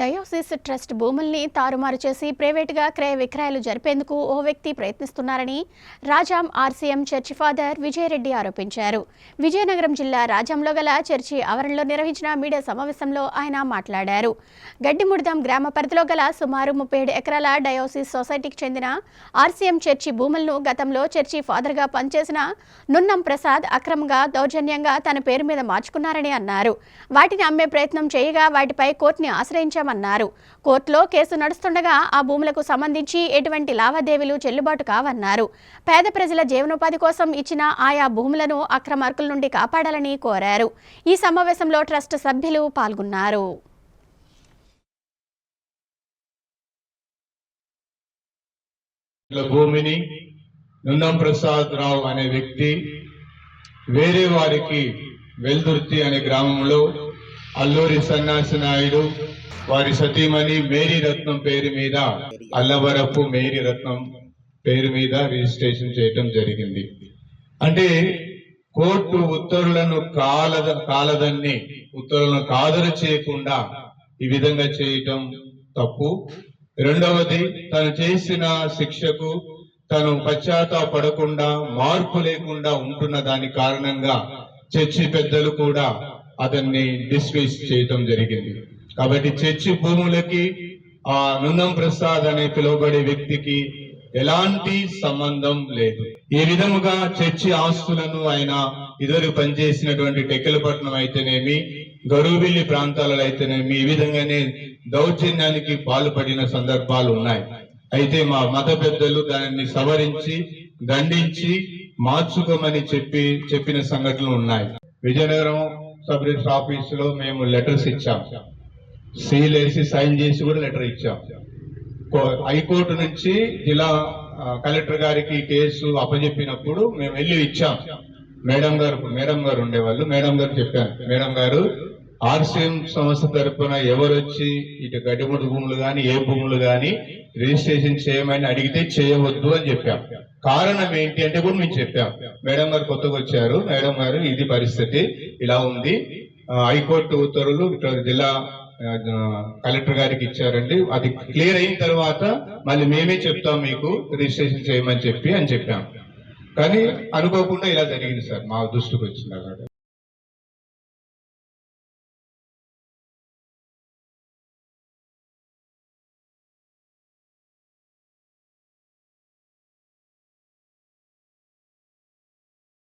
Diocese trust భూముల్ని తారుమారు చేసి ప్రైవేటుగా క్రయ విక్రయాలు జరిపేందుకు ఓ వ్యక్తి ప్రయత్నిస్తున్నారని Rajam RCM church father Vijayareddy ఆరోపించారు. విజయనగరం జిల్లా రాజంలో గల చర్చి ఆవరణలో నిర్వహించిన మీడియా సమావేశంలో ఆయన మాట్లాడారు. గడ్డిముడిదాం గ్రామ పరిధిలో గల సుమారు ముప్పై ఏడు ఎకరాల డయోసిస్ సొసైటీకి చెందిన ఆర్సీఎం చర్చి భూములను గతంలో చర్చి ఫాదర్గా పనిచేసిన నున్నం ప్రసాద్ అక్రమంగా దౌర్జన్యంగా తన పేరు మీద మార్చుకున్నారని అన్నారు. వాటిని అమ్మే ప్రయత్నం చేయగా వాటిపై కోర్టుని ఆశ్రయించామన్నారు కోర్టులో కేసు నడుస్తుండగా ఆ భూములకు సంబంధించి ఎటువంటి లావాదేవీలు చెల్లుబాటు కావన్నారు. పేద ప్రజల జీవనోపాధి కోసం ఇచ్చిన ఆయా భూములను అక్రమార్కుల నుండి కాపాడాలని కోరారు. ఈ సమావేశంలో ట్రస్ట్ సభ్యులు పాల్గొన్నారు. భూమిని నున్నం ప్రసాద్ రావు అనే వ్యక్తి వేరే వారికి వెల్దుర్తి అనే గ్రామంలో అల్లూరి సన్యాసి నాయుడు వారి సతీమణి మేరీ రత్నం పేరు మీద అల్లవరపు మేరీ రత్నం పేరు మీద రిజిస్ట్రేషన్ చేయటం జరిగింది. అంటే కోర్టు ఉత్తర్వులను కాలద కాలదన్ని ఉత్తర్వులను కాదరు చేయకుండా ఈ విధంగా చేయటం తప్పు. రెండవది తను చేసిన శిక్షకు తను పశ్చాత్తాపడకుండా మార్పు లేకుండా ఉంటున్న దాని కారణంగా చర్చి పెద్దలు కూడా అతన్ని డిస్మిస్ చేయటం జరిగింది. కాబట్టి చర్చి భూములకి ఆ నందం ప్రసాద్ అనే పిలువబడే వ్యక్తికి ఎలాంటి సంబంధం లేదు. ఈ విధముగా చర్చి ఆస్తులను ఆయన ఇద్దరు పనిచేసినటువంటి టెక్కలపట్నం అయితేనేమి గరువుబిల్లి ప్రాంతాలలో అయితేనేమి ఈ విధంగానే దౌర్జన్యానికి పాల్పడిన సందర్భాలు ఉన్నాయి. అయితే మా మత పెద్దలు దానిని సవరించి దండించి మార్చుకోమని చెప్పి చెప్పిన సంఘటనలు ఉన్నాయి. విజయనగరం సబ్ రిజిస్టర్ ఆఫీసులో మేము లెటర్స్ ఇచ్చాం. సీల్ వేసి సైన్ చేసి కూడా లెటర్ ఇచ్చాం. కో- హైకోర్టు నుంచి జిల్లా కలెక్టర్ గారికి కేసు అప్పజెప్పినప్పుడు మేము వెళ్ళి ఇచ్చాం. మేడం గారు మేడం గారు ఉండేవాళ్ళు. మేడం గారు చెప్పాను మేడం గారు ఆర్సీఎం సంస్థ తరఫున ఎవరు వచ్చి ఇటు గడ్డిముడి భూములు కానీ ఏ భూములు కానీ రిజిస్ట్రేషన్ చేయమని అడిగితే చేయవద్దు అని చెప్పాం. కారణం ఏంటి అంటే కూడా మేము చెప్పాం. మేడం గారు కొత్తగా వచ్చారు. మేడం గారు ఇది పరిస్థితి. ఇలా ఉంది. హైకోర్టు ఉత్తర్వులు ఇట్లా జిల్లా కలెక్టర్ గారికి ఇచ్చారండి. అది క్లియర్ అయిన తర్వాత మళ్ళీ మేమే చెప్తాం మీకు రిజిస్ట్రేషన్ చేయమని చెప్పి అని చెప్పాం. కానీ అనుకోకుండా ఇలా జరిగింది సార్ మా దృష్టికి వచ్చింది